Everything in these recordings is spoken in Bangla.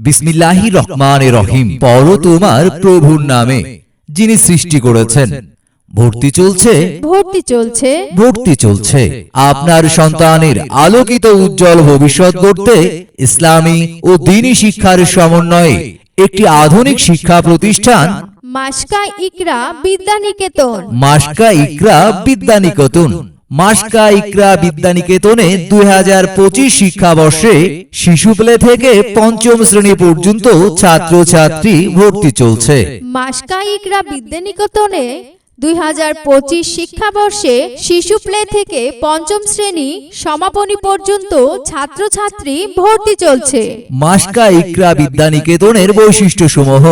বিসমিল্লাহি রহমান রহিম। পর তোমার প্রভুর নামে যিনি সৃষ্টি করেছেন। ভর্তি চলছে? ভর্তি চলছে। ভর্তি চলছে। আপনার সন্তানের আলোকিত উজ্জ্বল ভবিষ্যৎ করতে ইসলামী ও দিনী শিক্ষার সমন্বয়ে একটি আধুনিক শিক্ষা প্রতিষ্ঠান। মাসকা ইকরা বিদ্যানিকেতন। মাসকা ইকরা বিদ্যানিকেতন। মাসকা ইকরা বিদ্যানিকেতনে দুই হাজার পঁচিশ শিক্ষাবর্ষে শিশু প্লে থেকে পঞ্চম শ্রেণি পর্যন্ত ছাত্র ছাত্রী ভর্তি চলছে। মাসকা ইকরা বিদ্যানিকেতনে দুই হাজার পঁচিশ শিক্ষাবর্ষে শিশু প্লে থেকে পঞ্চম শ্রেণি সমাপনী পর্যন্ত ছাত্রছাত্রী ভর্তি চলছে। মাসকা ইকরা বিদ্যানিকেতনের বৈশিষ্ট্য সমূহ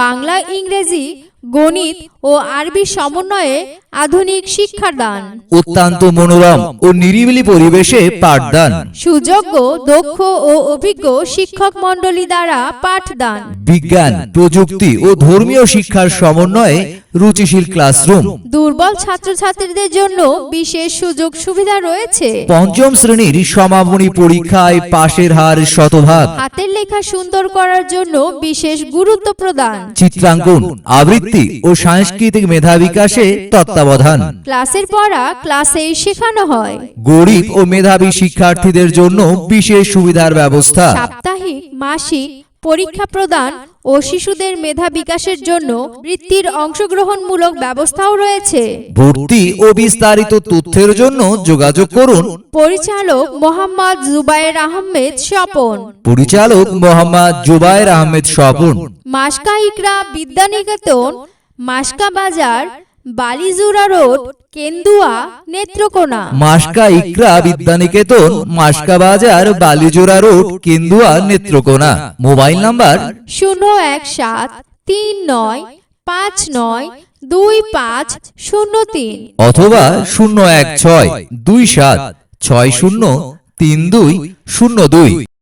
বাংলা ইংরেজি গণিত ও আরবি সমন্বয়ে আধুনিক শিক্ষাদান অত্যন্ত মনোরম ও নিরিবিলি পরিবেশে পাঠদান। সুযোগ্য দক্ষ ও অভিজ্ঞ শিক্ষক মণ্ডলী দ্বারা পাঠদান। বিজ্ঞান প্রযুক্তি ও ধর্মীয় শিক্ষার সমন্বয়ে রুচিশীল ক্লাসরুম। দুর্বল ছাত্রছাত্রীদের জন্য বিশেষ সুযোগ সুবিধা রয়েছে। পঞ্চম শ্রেণির সমাপনী পরীক্ষায় পাশের হার শতভাগ। হাতের লেখা সুন্দর করার জন্য বিশেষ গুরুত্ব প্রদান। চিত্রাঙ্কন আবৃত্তি ও সাংস্কৃতিক মেধা বিকাশে তত্ত্বাবধান। ক্লাসের পড়া ক্লাসে শেখানো হয়। গরিব ও মেধাবী শিক্ষার্থীদের জন্য বিশেষ সুবিধার ব্যবস্থা। সাপ্তাহিক মাসিক পরীক্ষা প্রদান ও শিশুদের মেধা বিকাশের জন্য বৃত্তির অংশগ্রহণমূলক ব্যবস্থাও রয়েছে। ভর্তি ও বিস্তারিত তথ্যের জন্য যোগাযোগ করুন। পরিচালক মোহাম্মদ জুবায়ের আহমেদ স্বপন। পরিচালক Mohammad Zubair Ahmed Swapan. মাসকা Iqra Vidyaniketan Maska Bazar Balijura road Kendua Netrokona. Maska Iqra Vidyaniketan Maska Bazar Balijora road Kendua Netrokona. Mobile number শূন্য এক সাত তিন নয় পাঁচ নয় দুই পাঁচ শূন্য তিন। অথবা শূন্য এক ছয় দুই সাত ছয় শূন্য তিন দুই শূন্য দুই।